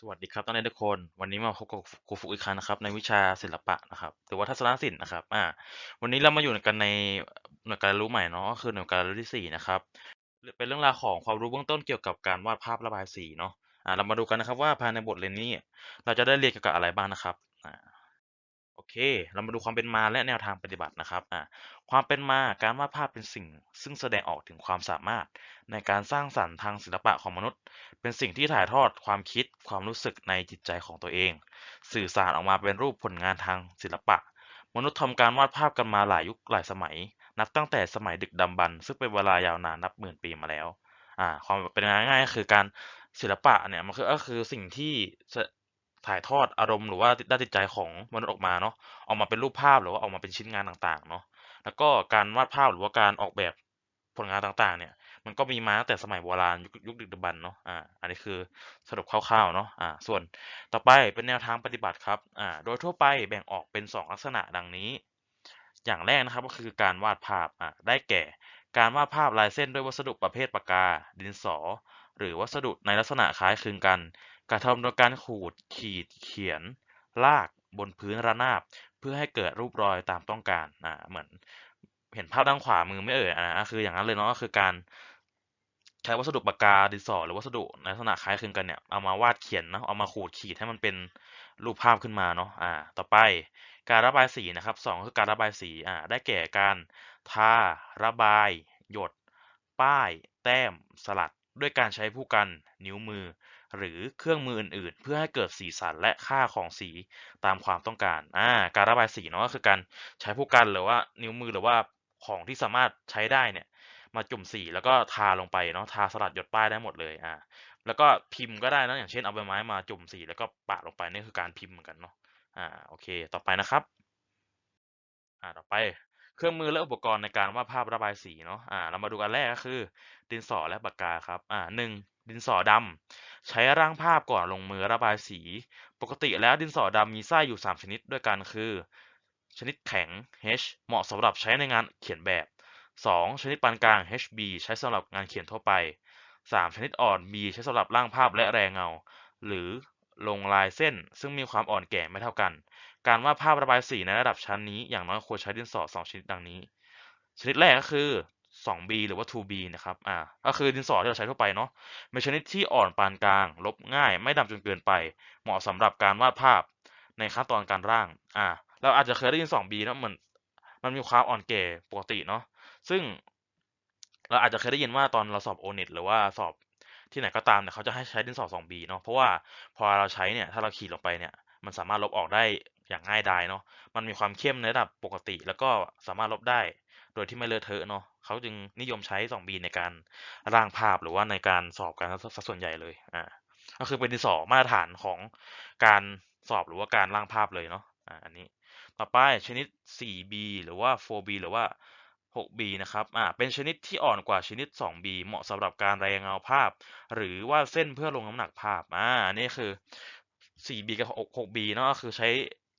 สวัสดีครับนักเรียนทุกคน วันนี้มาพบกับครูฟุกอีกครั้งนะครับ ในวิชาศิลปะนะครับหรือว่าทัศนศิลป์นะครับอ่าวันนี้เรามาอยู่กันในหน่วยการรู้ใหม่เนาะก็คือหน่วยการรู้ที่สี่นะครับเป็นเรื่องราวของความรู้เบื้องต้นเกี่ยวกับการวาดภาพระบายสีเนาะอ่าเรามาดูกันนะครับว่าภายในบทเรียนนี้ เราจะได้เรียนเกี่ยวกับอะไรบ้างนะครับอ่า โอเค เรามาดูความเป็นมาและแนวทางปฏิบัตินะครับอ่าความเป็นมาการวาดภาพเป็นสิ่ง ซึ่งแสดงออกถึงความสามารถ ในการสร้างสรรค์ทางศิลปะของมนุษย์ เป็นสิ่งที่ถ่ายทอดความคิดความรู้สึกในจิตใจของตัวเอง สื่อสารออกมาเป็นรูปผลงานทางศิลปะ มนุษย์ทำการวาดภาพกันมาหลายยุคหลายสมัย นับตั้งแต่สมัยดึกดำบรรพ์ซึ่งเป็นเวลายาวนานนับหมื่นปีมาแล้วอ่าความเป็นง่ายๆก็คือการศิลปะเนี่ยมันคือก็คือสิ่งที่ ถ่ายทอดอารมณ์หรือว่าด้านจิตใจของมนุษย์ออกมาเนาะออกมาเป็นรูปภาพหรือว่าออกมาเป็นชิ้นงานต่างๆเนาะแล้วก็การวาดภาพหรือว่าการออกแบบผลงานต่างๆ เนี่ย มันก็มีมาตั้งแต่สมัยโบราณยุคยุคดึกดำบรรพ์เนาะอ่าอันนี้คือสรุปคร่าวๆเนาะอ่าส่วนต่อไปเป็นแนวทางปฏิบัติครับอ่าโดยทั่วไปแบ่งออกเป็น 2 ลักษณะดังนี้ อย่างแรกนะครับก็คือการวาดภาพอ่าได้แก่ การวาดภาพลายเส้นด้วยวัสดุประเภทปากกา ดินสอ หรือวัสดุในลักษณะคล้ายคลึงกัน กระทำโดยการขูด ขีด เขียน ลากบนพื้นระนาบ เพื่อให้เกิดรูปรอยตามต้องการอ่าเหมือนเห็นภาพด้านขวามือไม่เอ่ยอ่าคืออย่างนั้นเลยเนาะก็คือการใช้วัสดุปากกาดินสอหรือวัสดุในลักษณะคล้ายคลึงกันเนี่ยเอามาวาดเขียนนะเอามาขูดขีดให้มันเป็นรูปภาพขึ้นมาเนาะอ่า ต่อไปการระบายสีนะครับสองคือการระบายสีอ่าได้แก่การทาระบาย หยด ป้าย แต้ม สลัด ด้วยการใช้ผู้กันนิ้วมือ หรือเครื่องมืออื่นๆ เพื่อให้เกิดสีสันและค่าของสีตามความต้องการอ่าการระบายสีเนาะก็คือการใช้ผู้กันหรือว่านิ้วมือหรือว่าของที่สามารถใช้ได้เนี่ยมาจุ่มสีแล้วก็ทาลงไปเนาะทาสลัดหยดป้ายได้หมดเลยอ่าแล้วก็พิมพ์ก็ได้นะอย่างเช่นเอาใบไม้มาจุ่มสีแล้วก็ปะลงไปนี่คือการพิมพ์เหมือนกันเนาะอ่าโอเค ต่อไปนะครับอ่าต่อไปเครื่องมือและอุปกรณ์ในการวาดภาพระบายสีเนาะ อ่า เรามาดูอันแรกก็คือ ดินสอและปากกาครับ อ่าหนึ่ง ดินสอดำใช้ร่างภาพก่อนลงมือระบายสี ปกติแล้วดินสอดำมีไส้อยู่ 3 ชนิดด้วยกันคือ ชนิดแข็ง H เหมาะสำหรับใช้ในงานเขียนแบบ 2. ชนิดปานกลาง HB ใช้สำหรับงานเขียนทั่วไป 3. ชนิดอ่อน B ใช้สำหรับร่างภาพและแรงเงา หรือลงลายเส้น ซึ่งมีความอ่อนแก่ไม่เท่ากัน การวาดภาพระบายสีในระดับชั้นนี้อย่างน้อยควรใช้ดินสอ2ชนิดดังนี้ ชนิดแรกก็คือ 2B หรือว่า 2B นะครับ อ่า ก็คือดินสอที่เราใช้ทั่วไปเนาะเป็นชนิดที่อ่อนปานกลาง ลบง่าย ไม่ดำจนเกินไป เหมาะสำหรับการวาดภาพในขั้นตอนการร่าง อ่า เราอาจจะเคยได้ยิน 2B นะเหมือนมันมีความอ่อนแก่ปกติเนาะ ซึ่งเราอาจจะเคยได้ยินว่าตอนเราสอบโอเน็ตหรือว่าสอบที่ไหนก็ตามเนี่ยเขาจะให้ใช้ดินสอ 2B เนาะ เพราะว่าพอเราใช้เนี่ย ถ้าเราขีดลงไปเนี่ย มันสามารถลบออกได้อย่างง่ายดายเนาะ มันมีความเข้มในระดับปกติ แล้วก็สามารถลบได้ โดยที่ไม่เลอะเทอะเนาะ เขาจึงนิยมใช้ 2B ในการร่างภาพหรือว่าในการสอบกันสัดส่วนใหญ่เลยอ่าก็คือเป็นดินสอมาตรฐานของการสอบหรือว่าการร่างภาพเลยเนาะอ่าอันนี้ต่อไปชนิด 4B หรือว่า 4B หรือว่า 6B นะครับ อ่า เป็นชนิดที่อ่อนกว่าชนิด 2B เหมาะสำหรับการรายงานภาพ หรือว่าเส้นเพื่อลงน้ำหนักภาพ อ่าอันนี้คือ 4B กับ 6B เนาะก็คือใช้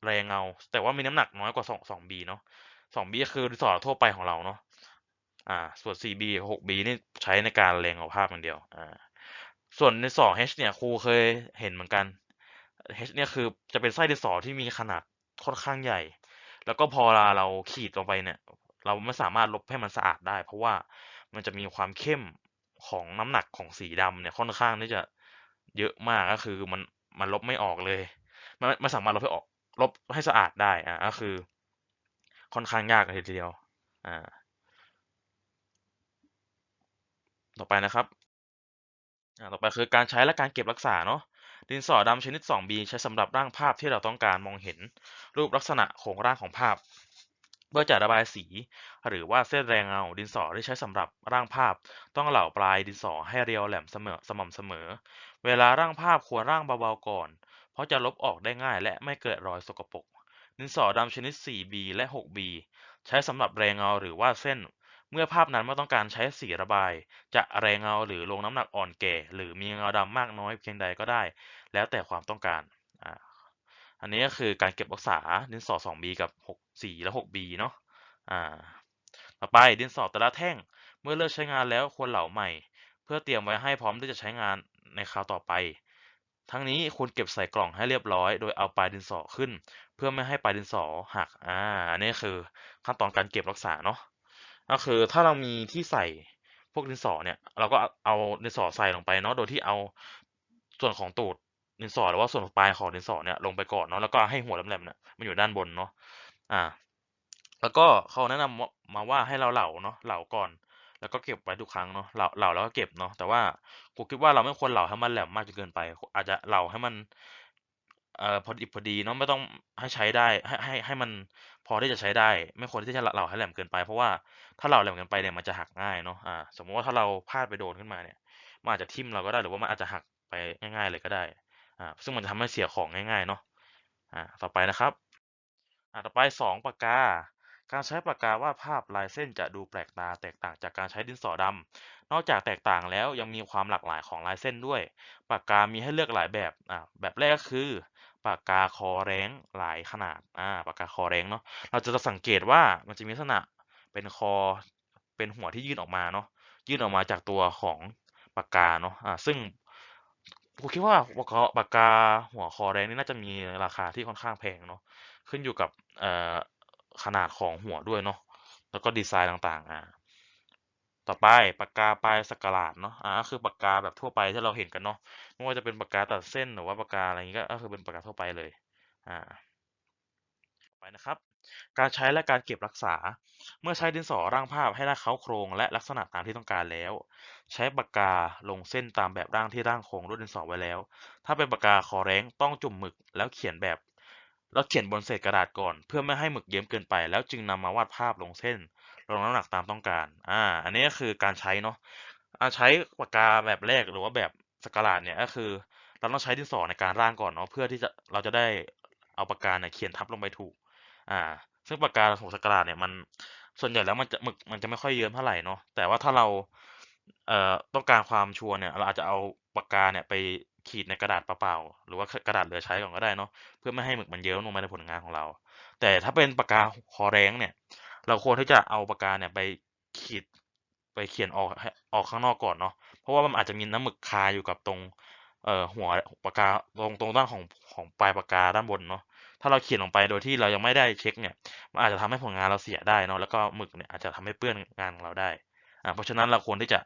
แรงเงา แต่ว่ามีน้ำหนักน้อยกว่า 2 2B เนาะ 2B ก็คือดินสอทั่วไปของเราเนาะ อ่า ส่วน 4B กับ 6B นี่ใช้ในการแรงเงาภาพอย่างเดียว อ่า ส่วนใน 2H เนี่ยครูเคยเห็นเหมือนกัน H เนี่ยคือจะเป็นไส้ดินสอที่มีขนาดค่อนข้างใหญ่ แล้วก็พอเราขีดลงไปเนี่ย เราไม่สามารถลบให้มันสะอาดได้ เพราะว่ามันจะมีความเข้มของน้ำหนักของสีดำเนี่ยค่อนข้างที่จะเยอะมากก็คือมันมันลบไม่ออกเลย มันไม่สามารถลบให้ออกลบให้สะอาดได้อ่าก็คือ ค่อนข้างยากเลยทีเดียว อ่า ต่อไปนะครับต่อไปคือการใช้และการเก็บรักษาเนาะดินสอดำชนิด 2B ใช้สำหรับร่างภาพที่เราต้องการมองเห็นรูปลักษณะโครงร่างของภาพ เพื่อจะระบายสี หรือว่าเส้นแรงเงาดินสอที่ใช้สำหรับร่างภาพ ต้องเหล่าปลายดินสอให้เรียวแหลมเสมอสม่ำเสมอ เวลาร่างภาพควรร่างเบาๆก่อน เพราะจะลบออกได้ง่ายและไม่เกิดรอยสกปรกดินสอดำชนิด 4B และ 6B ใช้สำหรับแรงเงาหรือว่าเส้น เมื่อภาพนั้นไม่ต้องการใช้สีระบาย จะแรงเงาหรือลงน้ำหนักอ่อนแก่ หรือมีเงาดำมากน้อยเพียงใดก็ได้ แล้วแต่ความต้องการอ่าอันนี้ก็คือการเก็บรักษาดินสอ 2B กับ 6C และ 6B เนาะอ่าต่อไปดินสอแต่ละแท่งเมื่อเลิกใช้งานแล้วควรเหลาใหม่ เพื่อเตรียมไว้ให้พร้อมที่จะใช้งานในคราวต่อไป ทั้งนี้ควรเก็บใส่กล่องให้เรียบร้อย โดยเอาปลายดินสอขึ้น เพื่อไม่ให้ปลายดินสอหักอ่าอันนี้คือขั้นตอนการเก็บรักษาเนาะ ก็คือถ้าเรามีที่ใส่พวกดินสอเนี่ย เราก็เอาดินสอใส่ลงไปเนาะโดยที่เอาส่วนของตูดดินสอหรือว่าส่วนปลายของดินสอเนี่ยลงไปก่อนเนาะแล้วก็ให้หัวแหลมๆเนี่ยมันอยู่ด้านบนเนาะอ่า แล้วก็เขาแนะนำว่ามาว่าให้เราเหลาเนาะเหลาก่อน แล้วก็เก็บไว้ทุกครั้งเนาะเหลาเหลาแล้วก็เก็บเนาะแต่ว่ากูคิดว่าเราไม่ควรเหลาให้มันแหลมมากจนเกินไป อาจจะเหลาให้มัน เอ่อ พอดิบพอดีเนาะ ไม่ต้องให้ใช้ได้ ให้ ให้ ให้มันพอที่จะใช้ได้ ไม่ควรที่จะเหลาให้แหลมเกินไป เพราะว่าถ้าเหลาแหลมเกินไปเนี่ยมันจะหักง่ายเนาะ อ่า สมมุติว่าถ้าเราพลาดไปโดนขึ้นมาเนี่ย มันอาจจะทิ่มเราก็ได้ หรือว่ามันอาจจะหักไปง่าย ๆ เลยก็ได้ อ่า ซึ่งมันจะทำให้เสียของง่าย ๆ เนาะ อ่า ต่อไปนะครับ อ่า ต่อไป 2 ปากกา การใช้ปากกาวาดภาพลายเส้นจะดูแปลกตาแตกต่างจากการใช้ดินสอดำ นอกจากแตกต่างแล้วยังมีความหลากหลายของลายเส้นด้วย ปากกามีให้เลือกหลายแบบอ่าแบบแรกก็คือ ปากกาคอแร้งหลายขนาดอ่าปากกาคอแร้งเนาะ เราจะสังเกตว่ามันจะมีลักษณะเป็นคอ เป็นหัวที่ยื่นออกมาเนาะ ยื่นออกมาจากตัวของปากกาเนาะอ่าซึ่งผมคิดว่าปากกาปากกาหัวคอแร้งนี่น่าจะมีราคาที่ค่อนข้างแพงเนาะ ขึ้นอยู่กับเอ่อ ขนาดของหัวด้วยเนาะแล้วก็ดีไซน์ต่างๆอ่าต่อไปปากกาปลายสกราดเนาะอ่าคือปากกาแบบทั่วไปที่เราเห็นกันเนาะไม่ว่าจะเป็นปากกาตัดเส้นหรือว่าปากกาอะไรงี้ก็ก็คือเป็นปากกาทั่วไปเลยอ่าไปนะครับ การใช้และการเก็บรักษา เมื่อใช้ดินสอร่างภาพให้ได้เค้าโครงและลักษณะตามที่ต้องการแล้ว ใช้ปากกาลงเส้นตามแบบร่างที่ร่างโครงด้วยดินสอไว้แล้ว ถ้าเป็นปากกาคอแร้งต้องจุ่มหมึกแล้วเขียนแบบ แล้วเขียนบนเศษกระดาษก่อน เพื่อไม่ให้หมึกเยิ้มเกินไป แล้วจึงนำมาวาดภาพลงเส้นลงน้ำหนักตามต้องการ อ่า อันนี้ก็คือการใช้เนาะอาใช้ปากกาแบบแรกหรือว่าแบบสกราดเนี่ยก็คือ เราต้องใช้ดินสอในการร่างก่อนเนาะเพื่อที่จะเราจะได้เอาปากกาเนี่ยเขียนทับลงไปถูก อ่า ซึ่งปากกาของสกราดเนี่ยมันส่วนใหญ่แล้วมันจะหมึกมันจะไม่ค่อยเยิ้มเท่าไหร่เนาะแต่ว่าถ้าเราเอ่อต้องการความชัวร์เนี่ยเราอาจจะเอาปากกาเนี่ยไป ขีดในกระดาษเปล่าๆหรือว่ากระดาษเหลือใช้ก่อนก็ได้เนาะเพื่อไม่ให้หมึกมันเยิ้มลงไปในผลงานของเรา แต่ถ้าเป็นปากกาคอแรงเนี่ย เราควรที่จะเอาปากกาเนี่ยไปขีดไปเขียนออกออกข้างนอกก่อนเนาะเพราะว่ามันอาจจะมีน้ำหมึกคาอยู่กับตรงเอ่อหัวปากกาตรงตรงด้านของของปลายปากกาด้านบนเนาะถ้าเราเขียนลงไปโดยที่เรายังไม่ได้เช็กเนี่ยมันอาจจะทำให้ผลงานเราเสียได้เนาะแล้วก็หมึกเนี่ยอาจจะทำให้เปื้อนงานของเราได้ อ่าเพราะฉะนั้นเราควรที่จะ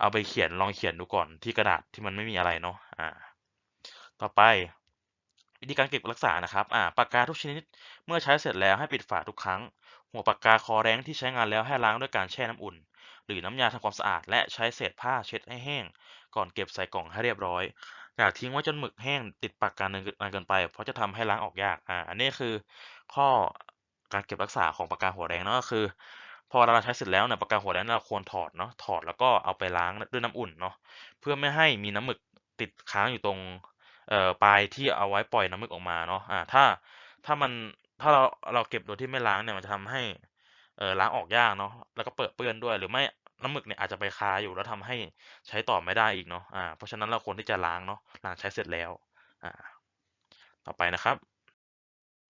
เอาไปเขียนลองเขียนดูก่อนที่กระดาษที่มันไม่มีอะไรเนาะอ่า ต่อไป วิธีการเก็บรักษานะครับอ่าปากกาทุกชนิดเมื่อใช้เสร็จแล้วให้ปิดฝาทุกครั้ง หัวปากกาคอแร้งที่ใช้งานแล้วให้ล้างด้วยการแช่น้ำอุ่น หรือน้ำยาทำความสะอาด และใช้เศษผ้าเช็ดให้แห้ง ก่อนเก็บใส่กล่องให้เรียบร้อยอย่าทิ้งไว้จนหมึกแห้งติดปากกานานเกินานเกินไป เพราะจะทำให้ล้างออกยากอ่าอันนี้คือข้อการเก็บรักษาของปากกาหัวแร้งเนาะก็คือ พอเราใช้เสร็จแล้วเนี่ยปากกาหัวแร้งเราควรถอดเนาะถอดแล้วก็เอาไปล้างด้วยน้ำอุ่นเนาะเพื่อไม่ให้มีน้ำหมึกติดค้างอยู่ตรงเอ่อปลายที่เอาไว้ปล่อยน้ำหมึกออกมาเนาะอ่าถ้าถ้ามันถ้าเราเราเก็บโดยที่ไม่ล้างเนี่ยมันจะทำให้เอ่อล้างออกยากเนาะแล้วก็เปรอะเปื้อนด้วย หรือไม่น้ำหมึกเนี่ยอาจจะไปคาอยู่แล้วทำให้ใช้ต่อไม่ได้อีกเนาะอ่าเพราะฉะนั้นเราควรที่จะล้างเนาะหลังใช้เสร็จแล้วอ่าต่อไปนะครับ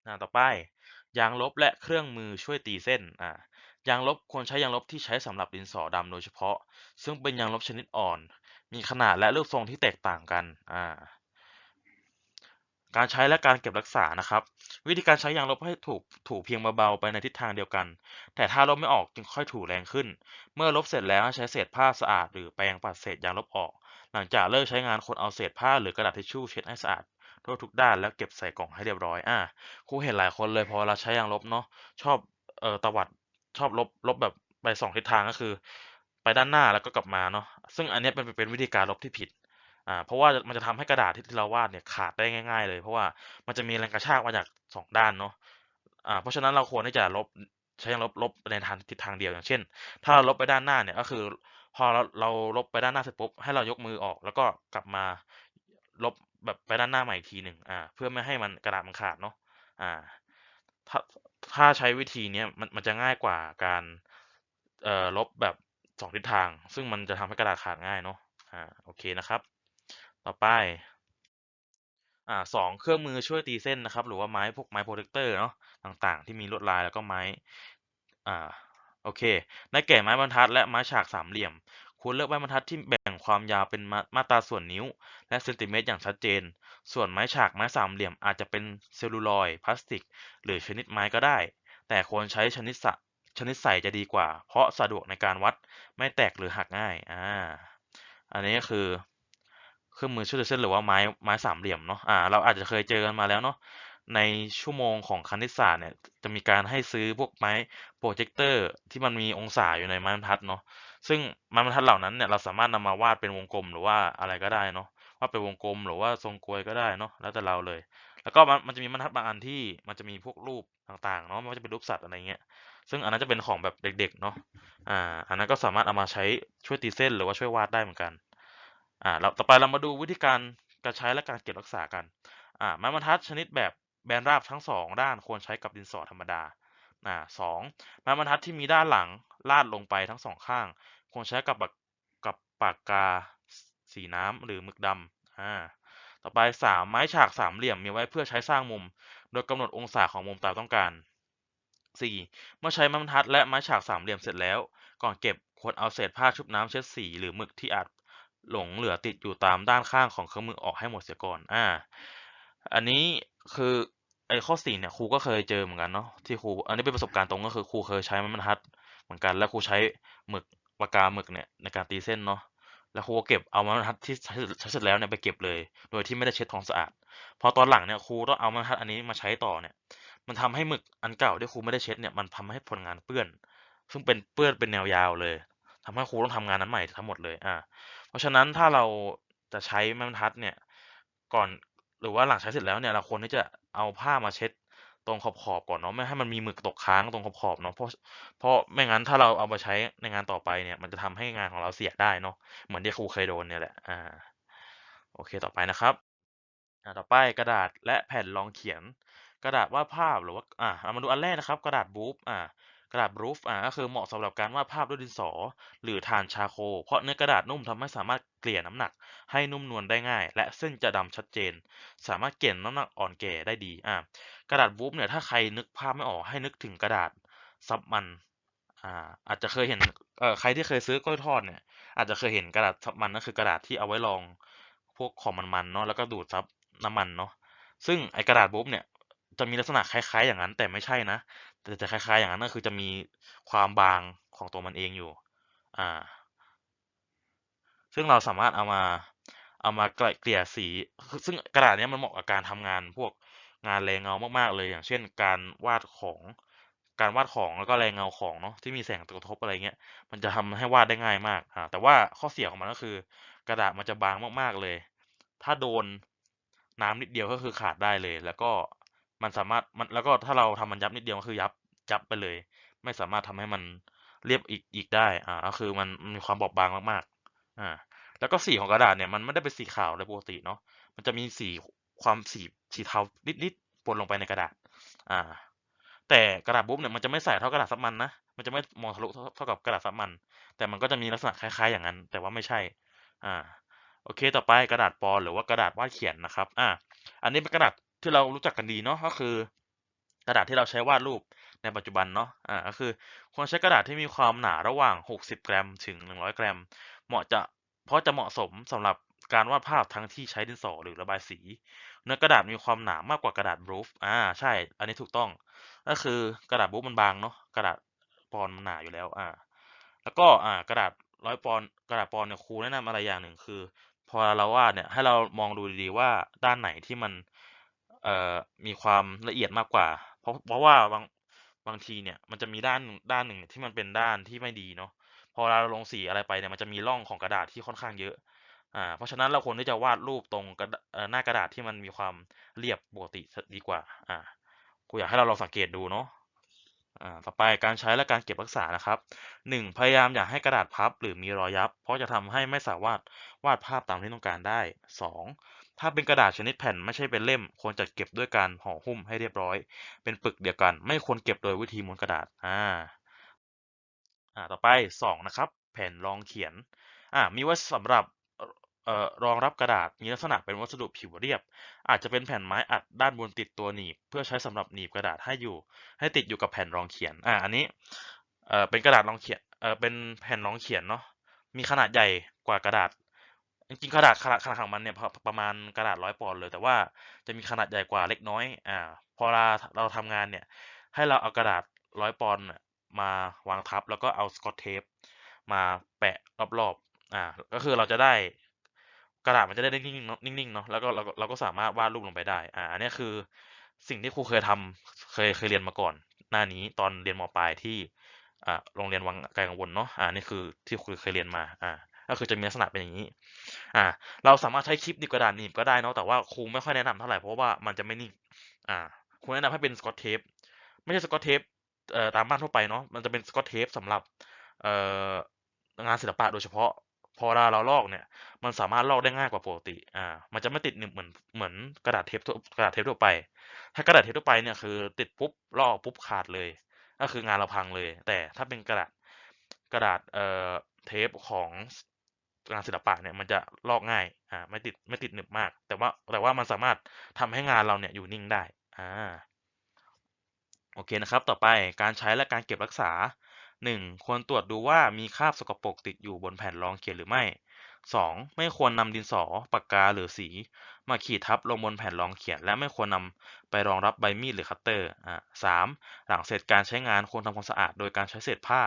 อ่าต่อไปยางลบและเครื่องมือช่วยตีเส้นอ่า ยางลบควรใช้ยางลบที่ใช้สำหรับดินสอดำโดยเฉพาะ ซึ่งเป็นยางลบชนิดอ่อน มีขนาดและรูปทรงที่แตกต่างกันอ่าการใช้และการเก็บรักษานะครับ วิธีการใช้ยางลบให้ถูกถูเพียงเบาๆไปในทิศทางเดียวกัน แต่ถ้าลบไม่ออกจึงค่อยถูแรงขึ้น เมื่อลบเสร็จแล้วใช้เศษผ้าสะอาดหรือแปรงปัดเศษยางลบออก หลังจากเลิกใช้งานควรเอาเศษผ้าหรือกระดาษทิชชู่เช็ดให้สะอาดทั่วทุกด้านแล้วเก็บใส่กล่องให้เรียบร้อยอาครูเห็นหลายคนเลยพอเวลาใช้ยางลบเนาะชอบเอ่อตวัด ชอบลบลบแบบไป2ทิศทางก็คือ ไปด้านหน้าแล้วก็กลับมาเนาะซึ่งอันนี้เป็นเป็นวิธีการลบที่ผิดอ่าเพราะว่ามันจะทำให้กระดาษที่เราวาดเนี่ยขาดได้ง่าย ๆ เลย เพราะว่ามันจะมีแรงกระชากมาจาก2ด้านเนาะอ่าเพราะฉะนั้นเราควรที่จะลบใช้ยางลบลบในทางทิศทางเดียวอย่างเช่น ถ้าเราลบไปด้านหน้าเนี่ยก็คือ พอเราเราลบไปด้านหน้าเสร็จปุ๊บให้เรายกมือออก แล้วก็กลับมาลบแบบไปด้านหน้าใหม่อีกทีหนึ่งอ่า เพื่อไม่ให้มันกระดาษมันขาดเนาะอ่าถ้า ถ้าใช้วิธีเนี้ยมันมันจะง่ายกว่าการเอ่อลบแบบ2ทิศทาง ซึ่งมันจะทำให้กระดาษขาดง่ายเนาะอ่าโอเคนะครับ ต่อไปอ่า2เครื่องมือช่วยตีเส้นนะครับ หรือว่าไม้พวกไม้โพรเทกเตอร์เนาะต่างๆ ที่มีลวดลายแล้วก็ไม้อ่าโอเค ได้แก่ไม้บรรทัดและไม้ฉากสามเหลี่ยม ควรเลือกไม้บรรทัดที่แบ่งความยาวเป็นมามาตราส่วนนิ้ว และเซนติเมตรอย่างชัดเจน ส่วนไม้ฉากไม้สามเหลี่ยมอาจจะเป็นเซลลูลอยด์พลาสติก หรือชนิดไม้ก็ได้ แต่ควรใช้ชนิดสะชนิดใสจะดีกว่า เพราะสะดวกในการวัดไม่แตกหรือหักง่ายอ่าอันนี้ก็คือเครื่องมือช่วยเส้นหรือว่าไม้ไม้สามเหลี่ยมเนาะอ่าเราอาจจะเคยเจอกันมาแล้วเนาะในชั่วโมงของคณิตศาสตร์เนี่ยจะมีการให้ซื้อพวกไม้โปรเจคเตอร์ที่มันมีองศาอยู่ในไม้บรรทัดเนาะ ซึ่งไม้บรรทัดเหล่านั้นเนี่ยเราสามารถนำมาวาดเป็นวงกลมหรือว่าอะไรก็ได้เนาะวาดเป็นวงกลมหรือว่าทรงกลวยก็ได้เนาะแล้วแต่เราเลย แล้วก็มันมันจะมีบรรทัดบางอันที่มันจะมีพวกรูปต่างๆเนาะไม่ว่าจะเป็นรูปสัตว์อะไรเงี้ยซึ่งอันนั้นจะเป็นของแบบเด็ก ๆ เนาะอ่าอันนั้นก็สามารถเอามาใช้ช่วยตีเส้นหรือว่าช่วยวาดได้เหมือนกันอ่าเราต่อไปเรามาดูวิธีการการใช้และการเก็บรักษากันอ่าไม้บรรทัดชนิดแบบแบนราบทั้งสองด้านควรใช้กับดินสอธรรมดาอ่าสองไม้บรรทัดที่มีด้านหลังลาดลงไปทั้งสองข้าง ควรใช้กับปากกับปากกาสีน้ำหรือหมึกดำอ่าต่อไปสามไม้ฉากสามเหลี่ยมมีไว้เพื่อใช้สร้างมุม โดยกำหนดองศาของมุมตามต้องการสี่เมื่อใช้ไม้บรรทัดและไม้ฉากสามเหลี่ยมเสร็จแล้ว ก่อนเก็บควรเอาเศษผ้าชุบน้ำเช็ดสีหรือหมึกที่อาจหลงเหลือติดอยู่ตามด้านข้างของเครื่องมือออกให้หมดเสียก่อน อ่า อันนี้คือไอ้ข้อสี่เนี่ยครูก็เคยเจอเหมือนกันเนาะที่ครู อันนี้เป็นประสบการณ์ตรงก็คือครูเคยใช้ไม้บรรทัดเหมือนกัน แล้วครูใช้หมึก ปากกาหมึกเนี่ยในการตีเส้นเนาะแล้วครูก็เก็บเอาม้บรรทัดที่ใช้เสร็จแล้วเนี่ยไปเก็บเลย โดยที่ไม่ได้เช็ดของสะอาด พอตอนหลังเนี่ยครูต้องเอาม้บรรทัดอันนี้มาใช้ต่อเนี่ย มันทำให้หมึกอันเก่าที่ครูไม่ได้เช็ดเนี่ยมันทำให้ผลงานเปื้อน ซึ่งเป็นเปื้อนเป็นแนวยาวเลยทำให้ครูต้องทำงานนั้นใหม่ทั้งหมดเลยอ่าเพราะฉะนั้นถ้าเราจะใช้ไม้บรรทัดเนี่ยก่อนหรือว่าหลังใช้เสร็จแล้วเนี่ยเราควรที่จะเอาผ้ามาเช็ด ตรงขอบขอบก่อนเนาะไม่ให้มันมีหมึกตกค้างตรงขอบขอบเนาะเพราะเพราะไม่งั้นถ้าเราเอามาใช้ในงานต่อไปเนี่ยมันจะทำให้งานของเราเสียได้เนาะเหมือนที่ครูเคยโดนเนี่ยแหละอ่าโอเคต่อไปนะครับอ่าต่อไปกระดาษและแผ่นรองเขียน กระดาษวาดภาพหรือว่าอ่าเอามาดูอันแรกนะครับ กระดาษบูฟอ่า กระดาษบรูฟอ่าก็คือเหมาะสำหรับการวาดภาพด้วยดินสอ หรือถ่านชาโค เพราะเนื้อกระดาษนุ่มทำให้สามารถเกลี่ยน้ำหนัก ให้นุ่มนวลได้ง่าย และเส้นจะดำชัดเจน สามารถเกลี่ยน้ำหนักอ่อนแก่ได้ดีอ่ากระดาษบูฟเนี่ยถ้าใครนึกภาพไม่ออกให้นึกถึงกระดาษซับมันอ่าอาจจะเคยเห็นเอ่อใครที่เคยซื้อกล้วยทอดเนี่ยอาจจะเคยเห็นกระดาษซับมันก็คือกระดาษที่เอาไว้รองพวกของมันๆเนาะแล้วก็ดูดซับน้ำมันเนาะซึ่งไอกระดาษบูฟเนี่ยจะมีลักษณะคล้ายๆอย่างนั้นแต่ไม่ใช่นะ แต่จะคล้ายๆอย่างนั้นก็คือจะมีความบางของตัวมันเองอยู่ อ่า ซึ่งเราสามารถเอามาเอามาเกลี่ยสี ซึ่งกระดาษนี้มันเหมาะกับการทำงานพวกงานแรงเงามากๆ เลย อย่างเช่น การวาดของการวาดของแล้วก็แรงเงาของเนาะที่มีแสงกระทบอะไรเงี้ย มันจะทำให้วาดได้ง่ายมากอ่าแต่ว่าข้อเสียของมันก็คือ กระดาษมันจะบางมากๆเลย ถ้าโดนน้ำนิดเดียวก็คือขาดได้เลย แล้วก็ มันสามารถมันแล้วก็ถ้าเราทำมันยับนิดเดียวก็คือยับยับไปเลย ไม่สามารถทำให้มันเรียบอีกอีกได้ อ่าก็คือมันมีความบอบบางมากๆ อ่า แล้วก็สีของกระดาษเนี่ยมันไม่ได้เป็นสีขาวเลยปกติเนาะ มันจะมีสีความสีสีเทานิดๆปนลงไปในกระดาษ อ่า แต่กระดาษบุ๊บเนี่ยมันจะไม่ใสเท่ากระดาษซับมันนะ มันจะไม่มองทะลุเท่ากับกระดาษซับมัน แต่มันก็จะมีลักษณะคล้ายๆ อย่างนั้น แต่ว่าไม่ใช่ อ่า โอเค ต่อไปกระดาษปอนหรือว่ากระดาษวาดเขียนนะครับ อ่า อันนี้เป็นกระดาษ ที่เรารู้จักกันดีเนาะก็คือกระดาษที่เราใช้วาดรูปในปัจจุบันเนาะ อ่า ก็คือควรใช้กระดาษที่มีความหนาระหว่าง 60 กรัม ถึง 100 กรัม เหมาะจะ เพราะจะเหมาะสมสำหรับการวาดภาพทั้งที่ใช้ดินสอหรือระบายสี เนื้อกระดาษมีความหนามากกว่ากระดาษบรูฟ อ่า ใช่ อันนี้ถูกต้อง ก็คือกระดาษบรูฟมันบางเนาะ กระดาษปอนมันหนาอยู่แล้ว อ่า แล้วก็ อ่า กระดาษร้อยปอนกระดาษปอนเนี่ยครูแนะนำอะไรอย่างหนึ่งคือ พอเราวาดเนี่ย ให้เรามองดูดีๆว่าด้านไหนที่มัน เอ่อมีความละเอียดมากกว่า เพราะเพราะว่าบางบางทีเนี่ยมันจะมีด้านด้านหนึ่งที่มันเป็นด้านที่ไม่ดีเนาะพอเราลงสีอะไรไปเนี่ยมันจะมีร่องของกระดาษที่ค่อนข้างเยอะอ่าเพราะฉะนั้นเราควรที่จะวาดรูปตรงกระเอ่อหน้ากระดาษที่มันมีความเรียบปกติดีกว่าอ่าครูอยากให้เราลองสังเกตดูเนาะอ่าต่อไปการใช้และการเก็บรักษานะครับหนึ่งพยายามอย่าให้กระดาษพับหรือมีรอยยับ เพราะจะทำให้ไม่สามารถวาดภาพตามที่ต้องการได้สอง ถ้าเป็นกระดาษชนิดแผ่นไม่ใช่เป็นเล่ม ควรจัดเก็บด้วยการห่อหุ้มให้เรียบร้อย เป็นปึกเดียวกัน ไม่ควรเก็บโดยวิธีม้วนกระดาษอ่าอ่าต่อไปสองนะครับ แผ่นรองเขียนอ่ามีไว้สำหรับเอ่อรองรับกระดาษมีลักษณะเป็นวัสดุผิวเรียบ อาจจะเป็นแผ่นไม้อัดด้านบนติดตัวหนีบ เพื่อใช้สำหรับหนีบกระดาษให้อยู่ ให้ติดอยู่กับแผ่นรองเขียนอ่าอันนี้เอ่อเป็นกระดาษรองเขียนเอ่อเป็นแผ่นรองเขียนเนาะมีขนาดใหญ่กว่ากระดาษ จริงๆกระดาษขนาดขนาดของมันเนี่ยประมาณกระดาษร้อยปอนด์เลยแต่ว่าจะมีขนาดใหญ่กว่าเล็กน้อย อ่า พอเราเราทำงานเนี่ย ให้เราเอากระดาษร้อยปอนด์มาวางทับ แล้วก็เอาสกอตเทปมาแปะรอบๆอ่า ก็คือเราจะได้กระดาษมันจะได้นิ่งๆเนาะนิ่งๆเนาะแล้วก็เราก็เราก็สามารถวาดรูปลงไปได้ อ่าอันเนี้ยคือสิ่งที่ครูเคยทำเคยเคยเรียนมาก่อน หน้านี้ตอนเรียนมปลายที่อ่าโรงเรียนวังไกลกังวลเนาะอ่านี่คือที่ครูเคยเรียนมา อ่า ก็คือจะมีลักษณะเป็นอย่างนี้ อ่า เราสามารถใช้คลิปหนีบกระดาษหนีบก็ได้เนาะ แต่ว่าครูไม่ค่อยแนะนำเท่าไหร่เพราะว่ามันจะไม่นิ่ง อ่าครูแนะนำให้เป็นสกอตเทป ไม่ใช่สกอตเทปเอ่อตามบ้านทั่วไปเนาะ มันจะเป็นสกอตเทปสำหรับ เอ่องานศิลปะโดยเฉพาะ พอเวลาเราลอกเนี่ย มันสามารถลอกได้ง่ายกว่าปกติ อ่า มันจะไม่ติดหนึบเหมือนเหมือนกระดาษเทปทั่วกระดาษเทปทั่วไป ถ้ากระดาษเทปทั่วไปเนี่ยคือ ติดปุ๊บลอกปุ๊บขาดเลย ก็คืองานเราพังเลย แต่ถ้าเป็นกระดาษกระดาษเอ่อเทปของ งานศิลปะเนี่ยมันจะลอกง่ายอ่าไม่ติดไม่ติดหนึบมาก แต่ว่าแต่ว่ามันสามารถทำให้งานเราเนี่ยอยู่นิ่งได้อ่าโอเคนะครับ ต่อไปการใช้และการเก็บรักษา 1. ควรตรวจดูว่ามีคราบสกปรกติดอยู่บนแผ่นรองเขียนหรือไม่ 2. ไม่ควรนำดินสอ ปากกาหรือสี มาขีดทับลงบนแผ่นรองเขียน และไม่ควรนำไปรองรับใบมีดหรือคัตเตอร์อ่า 3. หลังเสร็จการใช้งานควรทำความสะอาดโดยการใช้เศษผ้า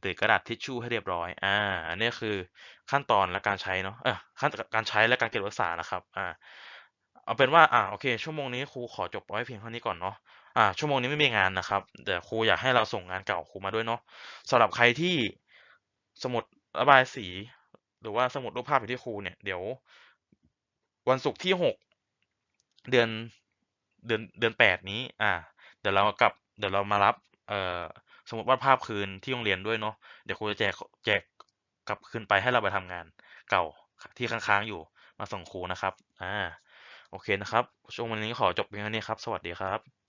หรือกระดาษทิชชู่ให้เรียบร้อยอ่าอันนี้คือขั้นตอนและการใช้เนาะเออขั้นการใช้และการเก็บรักษานะครับอ่าเอาเป็นว่าอ่าโอเค ชั่วโมงนี้ครูขอจบไว้เพียงเท่านี้ก่อนเนาะอ่าชั่วโมงนี้ไม่มีงานนะครับแต่ครูอยากให้เราส่งงานเก่าครูมาด้วยเนาะสำหรับใครที่สมุดระบายสี หรือว่าสมุดรูปภาพอยู่ที่ครูเนี่ยเดี๋ยว วันศุกร์ที่หกเดือนเดือนเดือนแปดนี้ อ่า เดี๋ยวเรากลับ เดี๋ยวเรามารับเอ่อสมมติวาดภาพคืนที่โรงเรียนด้วยเนาะเดี๋ยวครูจะแจกแจกกลับคืนไปให้เราไปทำงาน เก่าที่ค้างๆอยู่มาส่งครูนะครับ อ่า โอเคนะครับ ช่วงวันนี้ขอจบเพียงเท่านี้ครับ สวัสดีครับ